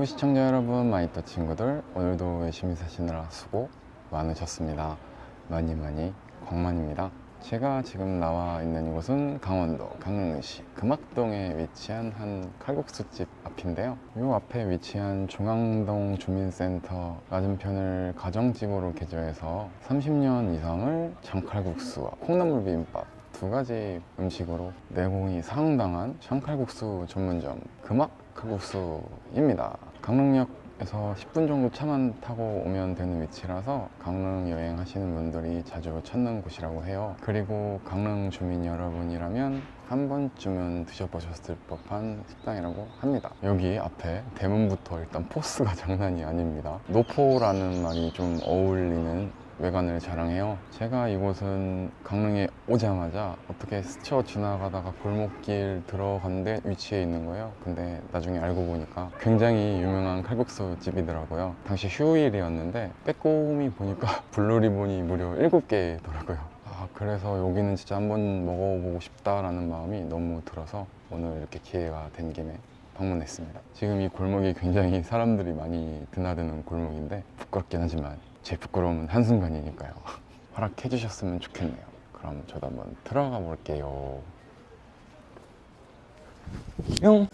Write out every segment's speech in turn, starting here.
유튜브 시청자 여러분, 마이터 친구들, 오늘도 열심히 사시느라 수고 많으셨습니다. 많이 많이 광만입니다. 제가 지금 나와 있는 이곳은 강원도 강릉시 금악동에 위치한 한 칼국수집 앞인데요. 이 앞에 위치한 중앙동 주민센터 맞은편을 가정집으로 개조해서 30년 이상을 장칼국수와 콩나물 비빔밥 두 가지 음식으로 내공이 상당한 장칼국수 전문점 금악 칼국수입니다. 강릉역에서 10분 정도 차만 타고 오면 되는 위치라서 강릉 여행하시는 분들이 자주 찾는 곳이라고 해요. 그리고 강릉 주민 여러분이라면 한 번쯤은 드셔보셨을 법한 식당이라고 합니다. 여기 앞에 대문부터 일단 포스가 장난이 아닙니다. 노포라는 말이 좀 어울리는 외관을 자랑해요. 제가 이곳은 강릉에 오자마자 어떻게 스쳐 지나가다가 골목길 들어간 데 위치해 있는 거예요. 근데 나중에 알고 보니까 굉장히 유명한 칼국수 집이더라고요. 당시 휴일이었는데 빼꼼히 보니까 블루리본이 무려 7개더라고요. 아, 그래서 여기는 진짜 한번 먹어보고 싶다라는 마음이 너무 들어서 오늘 이렇게 기회가 된 김에 방문했습니다. 지금 이 골목이 굉장히 사람들이 많이 드나드는 골목인데 부끄럽긴 하지만 제 부끄러움은 한순간이니까요. 허락해 주셨으면 좋겠네요. 그럼 저도 한번 들어가 볼게요. 뿅!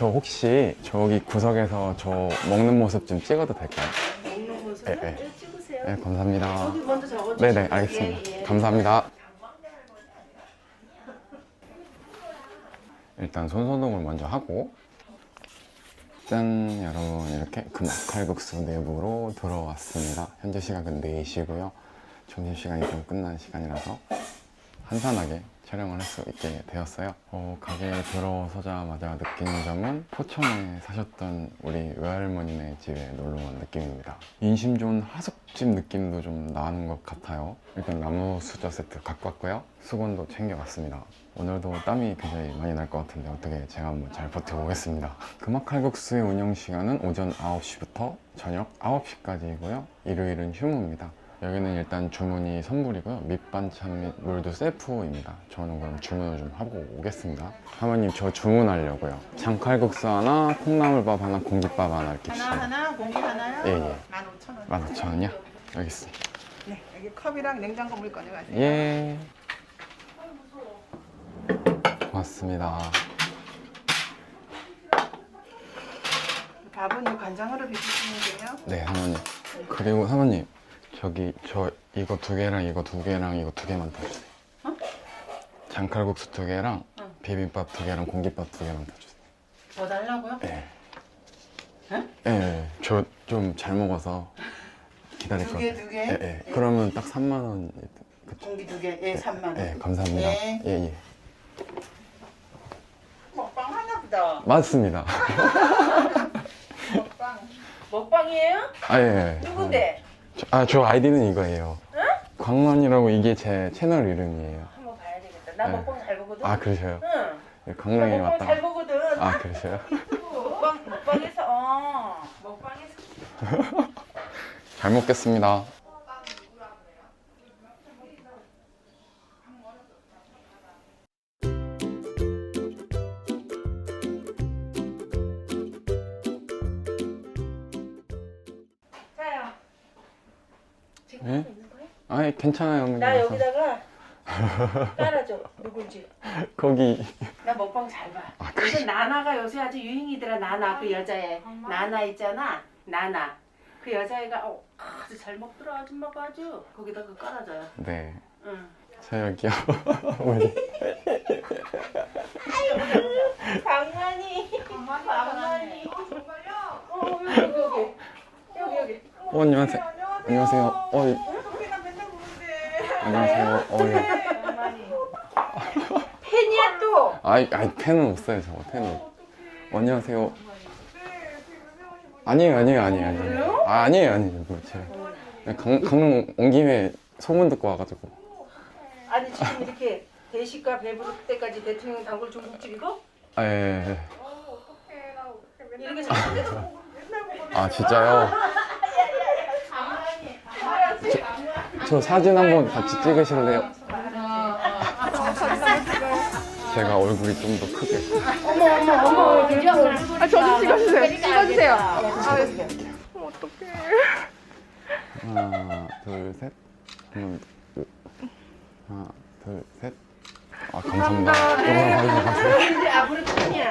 저 혹시 저기 구석에서 저 먹는 모습 좀 찍어도 될까요? 먹는 모습 예, 예. 네, 찍으세요. 네, 감사합니다. 여기 먼저 적어주세요. 네네, 알겠습니다. 예, 예. 감사합니다. 일단 손소독을 먼저 하고 짠 여러분 이렇게 금악 칼국수 내부로 들어왔습니다. 현재 시각은 4시고요. 점심시간이 좀 끝난 시간이라서 한산하게 촬영을 할 수 있게 되었어요. 어, 가게에 들어서자마자 느끼는 점은 포천에 사셨던 우리 외할머니네 집에 놀러 온 느낌입니다. 인심 좋은 하숙집 느낌도 좀 나는 것 같아요. 일단 나무 수저 세트 갖고 왔고요. 수건도 챙겨왔습니다. 오늘도 땀이 굉장히 많이 날 것 같은데 어떻게 제가 한번 잘 버텨보겠습니다. 금악칼국수의 운영 시간은 오전 9시부터 저녁 9시까지이고요. 일요일은 휴무입니다. 여기는 일단 주문이 선불이고요. 밑반찬 및 물도 셀프입니다. 저는 그럼 주문을 좀 하고 오겠습니다. 사모님 저 주문하려고요. 장칼국수 하나, 콩나물밥 하나, 공깃밥 하나 이렇게 하나 주세요. 하나 공기 하나요? 예, 예. 15,000원. 15,000원이요? 여기 있습니다. 네, 여기 컵이랑 냉장고 물 꺼내가세요. 예. 고맙습니다. 밥은 이 간장으로 비비시면 돼요. 네, 사모님. 그리고 사모님, 저기 저 이거 두 개랑 이거 두 개랑 이거 두 개만 더 주세요. 어? 장칼국수 두 개랑 응. 비빔밥 두 개랑 공깃밥 두 개만 더 주세요. 더 달라고요? 네. 응? 예, 예. 저좀 잘 먹어서 기다릴 두것 개, 같아요. 두 개? 예, 예. 그러면 딱 3만 원. 공기 두 개, 예, 3만 원. 예, 감사합니다. 네. 예, 예. 먹방 하나 보다. 맞습니다. 먹방. 먹방이에요? 아, 예. 예. 누군데? 저, 아, 저 아이디는 이거예요. 광만이라고 이게 제 채널 이름이에요. 한번 봐야 되겠다. 나 네. 먹방 잘 보거든. 아, 그러셔요? 응. 예, 나 강릉에 먹방 왔다. 잘 보거든. 아, 그러셔요? 먹방 먹방에서 어 먹방에서 잘 먹겠습니다. 아니, 괜찮아요, 어머니. 나 와서. 여기다가 깔아줘. 누군지. 거기 나 먹방 잘 봐. 아, 요새 나나가 요새 아주 유행이더라. 나나 그 여자애. 나나 있잖아. 나나. 그 여자애가 어, 아주 잘 먹더라. 아줌마가 아주. 거기다 그 깔아줘요. 네. 응. 저 여기요. 어머니. 강만이. 강만이. 어 여기 여기 여기. 여기 여기. 어, 안녕하세요. 안녕하세요. 어, 예. 안녕하세요. 어, 예. 팬이야 또. 아이, 아이, 펜은 없어요, 저거, 펜은. 어, 안녕하세요. 아니에요, 아니에요, 아니에요, 아니에요. 아, 아니에요, 아니에요. 뭐 제가 그냥 강, 강릉 온 김에 소문 듣고 와가지고. 아니 지금 이렇게 대식가 배부를 때까지 대통령 단골 중국집이고 아, 예, 예. 이렇게 잘돼 아, 진짜요? 저, 저 사진 한 번 같이 찍으실래요? 제가 얼굴이 좀 더 크게. 아, 저 좀 찍어주세요. 찍어주세요. 하나, 둘, 셋. 하나, 둘, 하나, 둘, 셋. 아, 감사합니다. 이거 봐주셔서 감사합니다. 이제 앞으로 팬이야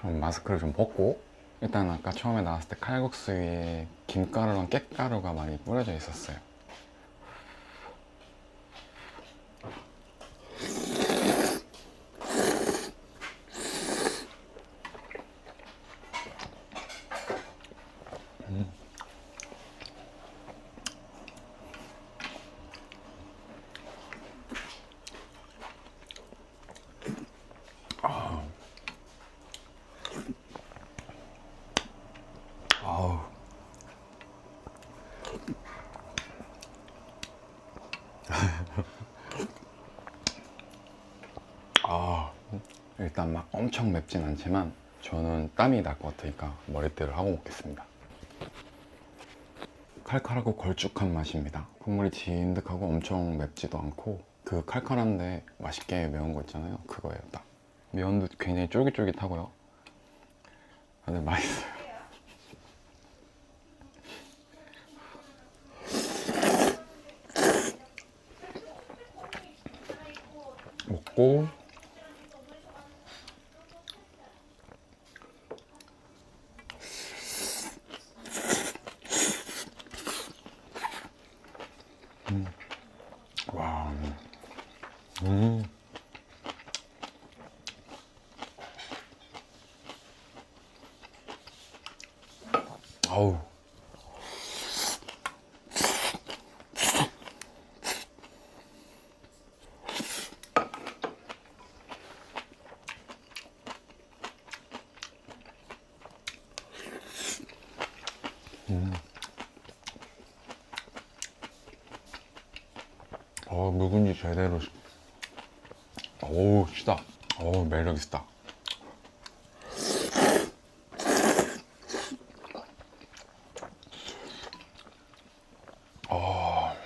그럼 마스크를 좀 벗고 일단 아까 처음에 나왔을 때 칼국수 위에 김가루랑 깻가루가 많이 뿌려져 있었어요. 않지만 저는 땀이 날 것 같으니까 머리띠를 하고 먹겠습니다. 칼칼하고 걸쭉한 맛입니다. 국물이 진득하고 엄청 맵지도 않고 그 칼칼한데 맛있게 매운 거 있잖아요. 그거예요, 딱. 면도 굉장히 쫄깃쫄깃하고요. 아, 근데 맛있어요. 먹고 제대로. 시- 어우, 시다. 어우, 매력 있다. 어.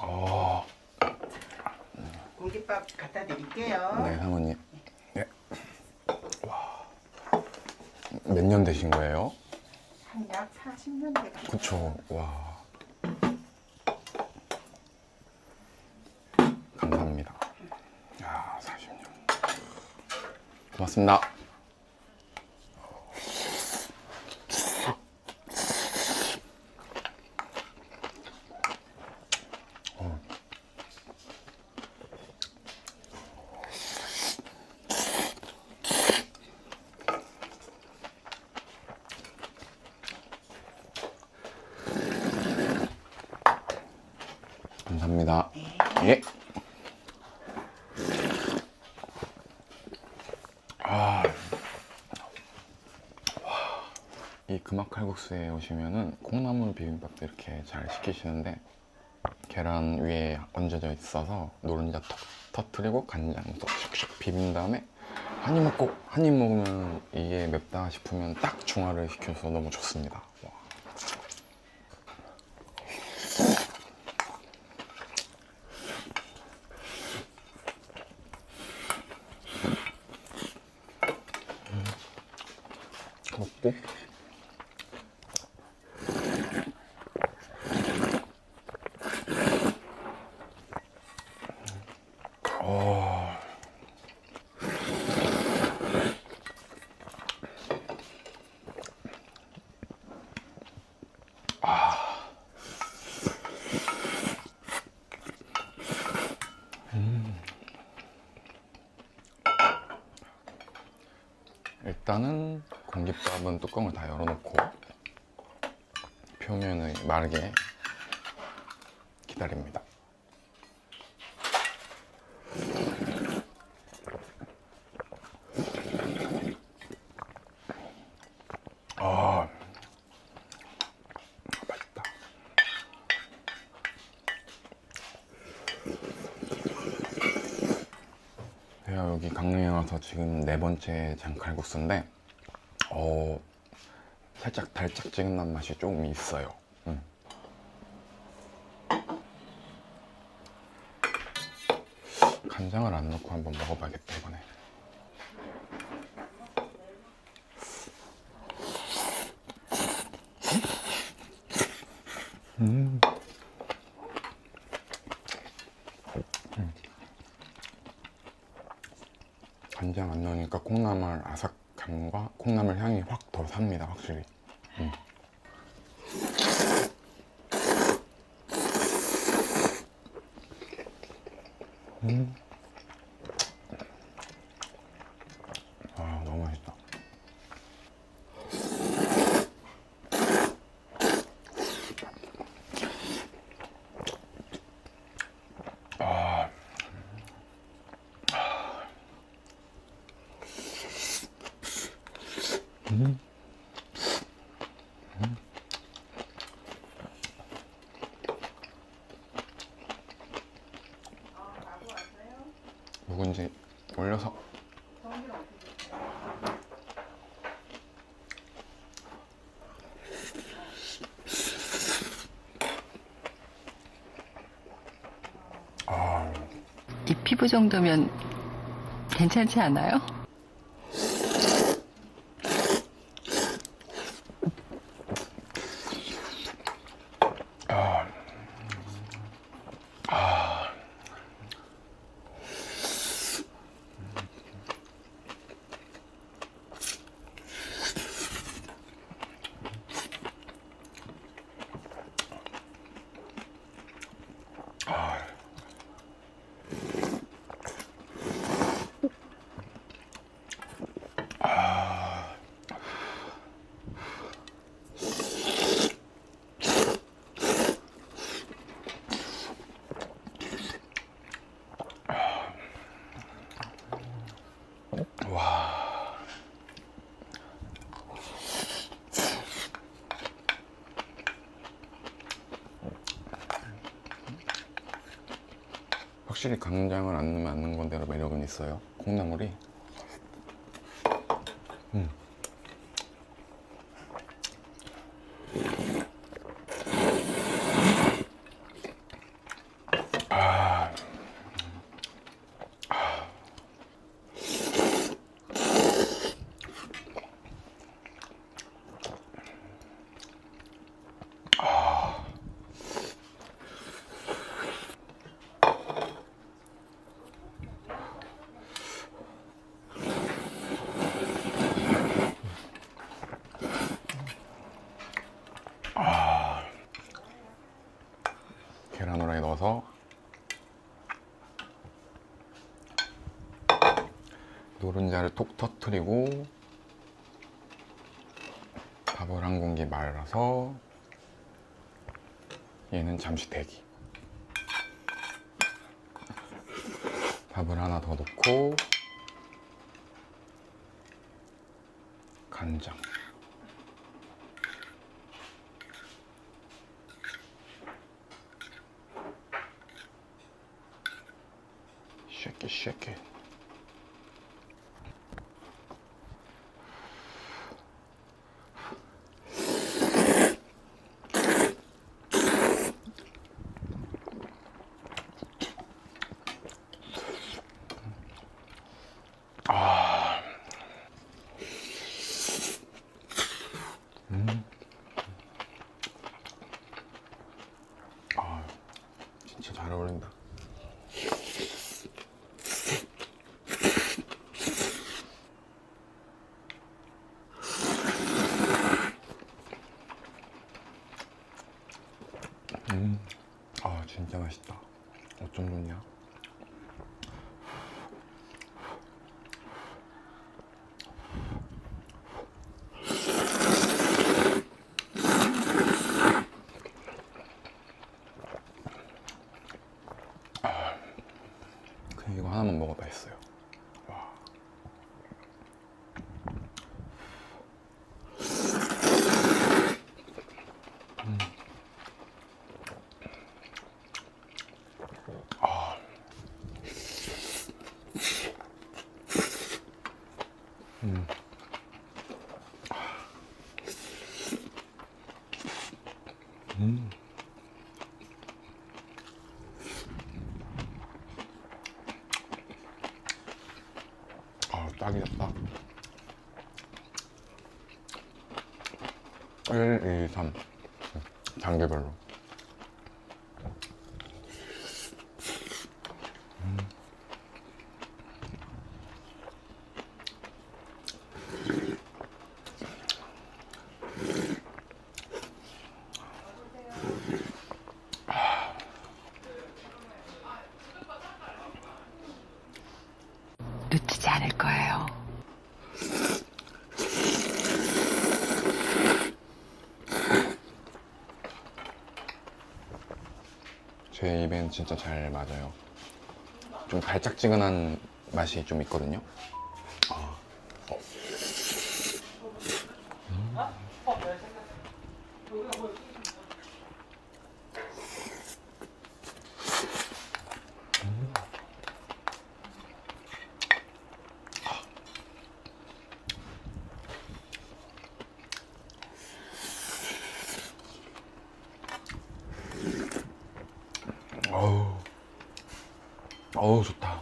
어. 공깃밥 갖다 드릴게요. 네, 사모님. 네. 와. 몇 년 되신 거예요? 한 약 40년 돼가. 그쵸. 와. 감사합니다. 야, 40년. 고맙습니다. 예. 아, 와, 이 금악 칼국수에 오시면은 콩나물 비빔밥도 이렇게 잘 시키시는데 계란 위에 얹어져 있어서 노른자 톡 터트리고 간장 쏙슉슉 비빈 다음에 한 입 먹고 한 입 먹으면 이게 맵다 싶으면 딱 중화를 시켜서 너무 좋습니다. 와. 먹고 어. 아. 음. 일단은 공깃밥은 뚜껑을 다 열어놓고 표면을 마르게 기다립니다. 아, 맛있다. 제가 여기 강릉에 와서 지금 네 번째 장칼국수인데, 어, 살짝 달짝지근한 맛이 조금 있어요. 음. 간장을 안 넣고 한번 먹어봐야겠다 이번에. 음. 음. 간장 안 넣으니까 콩나물 아삭함과 콩나물 향이 확 더 삽니다 확실히 음. 음. 아 너무 맛있다 아. 음. 음. 묵은지 올려서 아, 이 피부 정도면 괜찮지 않아요? 확실히 간장을 안 넣으면 안 넣은 건대로 매력은 있어요. 콩나물이. 음. 아. 계란 후라이 넣어서 노른자를 톡 터트리고 밥을 한 공기 말아서 얘는 잠시 대기. 밥을 하나 더 넣고 간장. 쉐키 쉐키 아 진짜 잘 어울린다 음, 아 진짜 맛있다 어쩜 좋냐 그냥 이거 하나만 먹어봐 했어요. 와. 음. 아. 음. 음. 아, 딱이다, 딱. 1, 2, 3. 단계별로. 음. 놓치지 않을 거예요. 제 입엔 진짜 잘 맞아요. 좀 달짝지근한 맛이 좀 있거든요. 어우, 어우 좋다.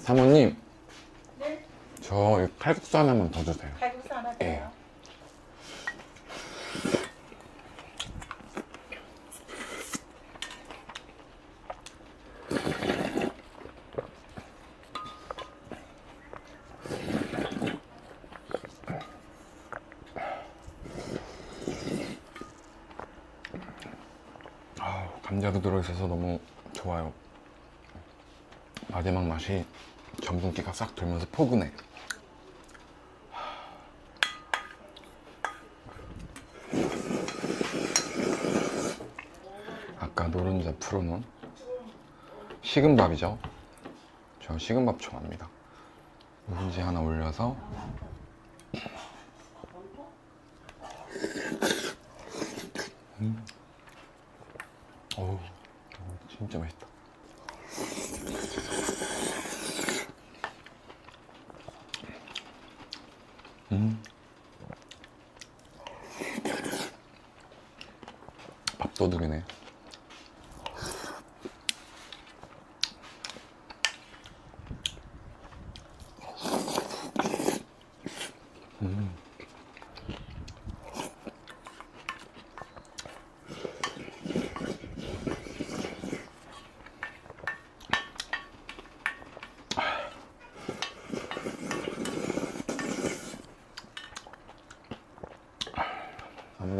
사모님, 네? 저이 칼국수 하나만 더 주세요. 칼국수 하나 예. 돼요. 아우, 감자도 들어 있어서 너무 좋아요. 마지막 맛이 전분기가 싹 돌면서 포근해. 아까 노른자 풀어놓은 식은밥이죠. 저 식은밥 좋아합니다. 우지 하나 올려서 음. 어우, 진짜 맛있다.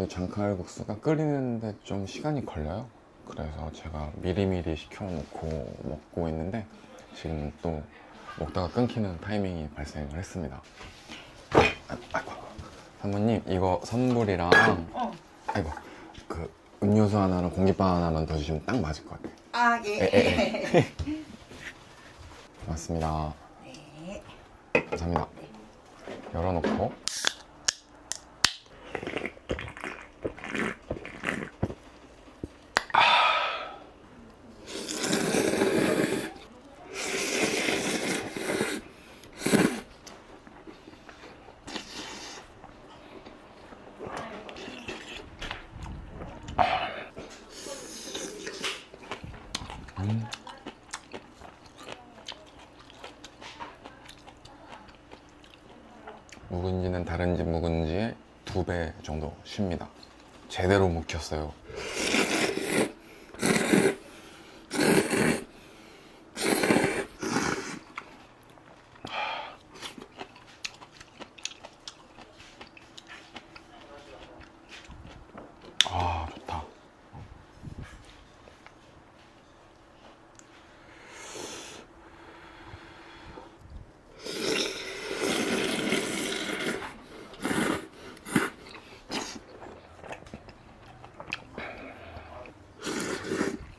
장칼국수가 끓이는데 좀 시간이 걸려요. 그래서 제가 미리미리 시켜놓고 먹고 있는데 지금 또 먹다가 끊기는 타이밍이 발생을 했습니다. 아, 아이고, 사모님 이거 선불이랑 어. 아이고 그 음료수 하나랑 공깃밥 하나만 더 주시면 딱 맞을 것 같아요. 아, 예. 에, 맞습니다. 네. 감사합니다. 열어놓고 묵은지는 다른 집 묵은지의 두 배 정도 쉽니다. 제대로 묵혔어요. 아, 좋다.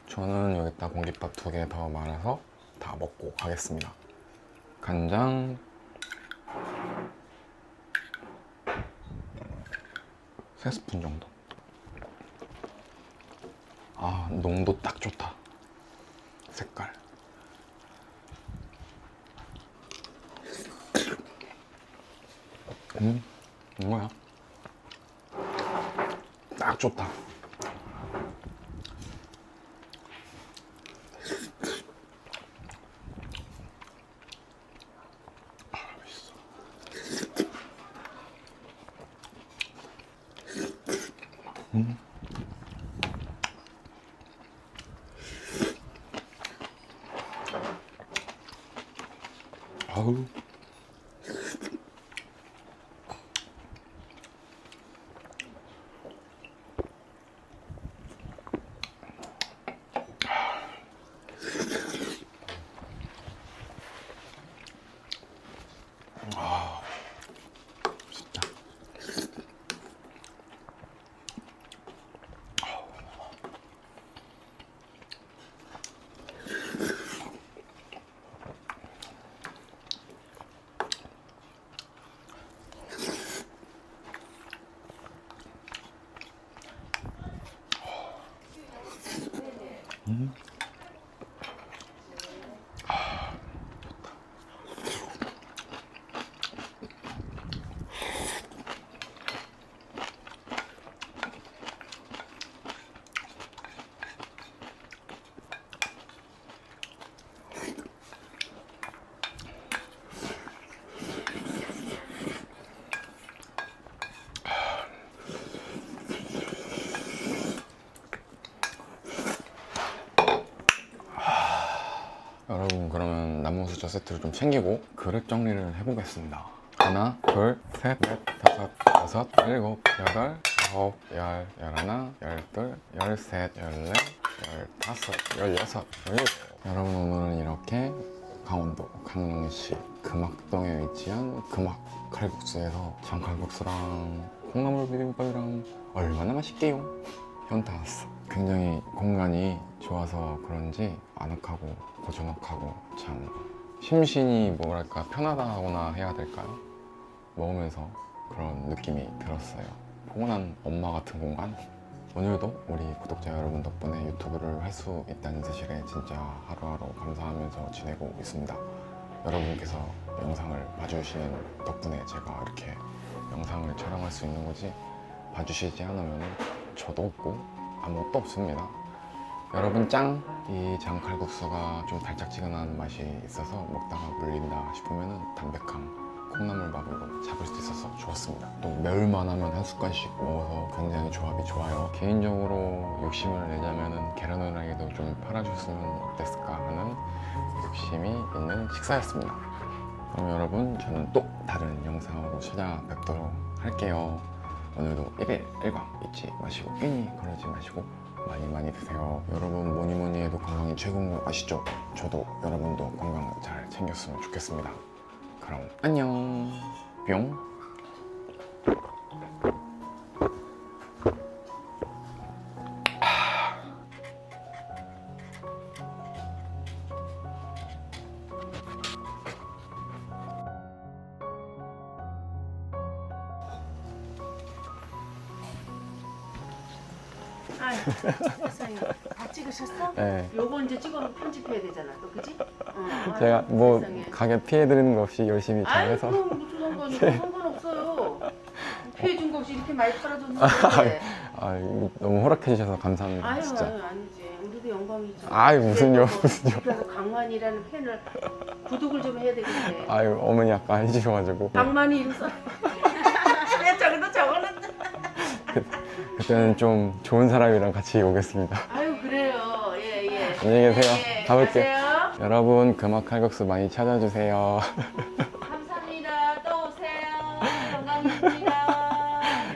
저는 여기다 공깃밥 두 개 더 말아서 다 먹고 가겠습니다. 간장 세 스푼 정도. 아 농도 딱 좋다. 색깔. 음 이거야. 딱 좋다. 세트를 좀 챙기고 그릇 정리를 해보겠습니다. 하나, 둘, 셋, 넷, 다섯, 여섯, 일곱, 여덟, 아홉, 열, 열하나, 열둘, 열셋, 열넷, 열다섯, 열여섯, 열일곱. 여러분 오늘은 이렇게 강원도 강릉시 금악동에 위치한 금악 칼국수에서 장칼국수랑 콩나물 비빔밥이랑 얼마나 맛있게요. 현타 왔어. 굉장히 공간이 좋아서 그런지 아늑하고 고즈넉하고 참 심신이 뭐랄까 편하다거나 해야 될까요? 먹으면서 그런 느낌이 들었어요. 포근한 엄마 같은 공간? 오늘도 우리 구독자 여러분 덕분에 유튜브를 할 수 있다는 사실에 진짜 하루하루 감사하면서 지내고 있습니다. 여러분께서 영상을 봐주시는 덕분에 제가 이렇게 영상을 촬영할 수 있는 거지 봐주시지 않으면 저도 없고 아무것도 없습니다. 여러분 짱! 이 장칼국수가 좀 달짝지근한 맛이 있어서 먹다가 물린다 싶으면 담백한 콩나물밥으로 잡을 수 있어서 좋았습니다. 또 매울만 하면 한 숟갈씩 먹어서 굉장히 조합이 좋아요. 개인적으로 욕심을 내자면 계란 후라이도 좀 팔아줬으면 어땠을까 하는 욕심이 있는 식사였습니다. 그럼 여러분 저는 또 다른 영상으로 찾아뵙도록 할게요. 오늘도 1일 1광 잊지 마시고 괜히 그러지 마시고 많이 많이 드세요. 여러분 뭐니 뭐니 해도 건강이 최고인 거 아시죠? 저도 여러분도 건강 잘 챙겼으면 좋겠습니다. 그럼 안녕 뿅 뭐 세상에. 가게 피해 드리는 거 없이 열심히 아이 잘해서 그럼 무슨 상관이고 상관없어요. 피해 준 거 없이 이렇게 많이 팔아줬는데. 아, 이거 너무 허락해 주셔서 감사합니다. 아유, 진짜. 아유 아니지. 우리도 영광이지. 아유, 무슨요, 무슨요. 그래서 강만이라는 팬을 구독을 좀 해야 되겠네. 아유 어머니 아까 해주셔가지고 강만이 이름 써. 내 저기도 적어놨다. 그때는 좀 좋은 사람이랑 같이 오겠습니다. 아유 그래요. 예 예. 안녕히 계세요. 예, 예. 가볼게요. 여러분 금악 칼국수 많이 찾아주세요. 감사합니다. 또 오세요. 건강입니다.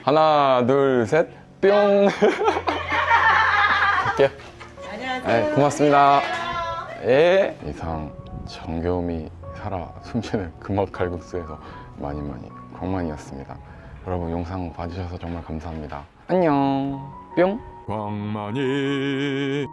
하나 둘 셋 뿅. 갈게요. 안녕하세요. 네, 고맙습니다. 예. 이상 정겨움이 살아 숨쉬는 금악 칼국수에서 많이 많이 광만이었습니다. 여러분 영상 봐주셔서 정말 감사합니다. 안녕. 뿅. 광만이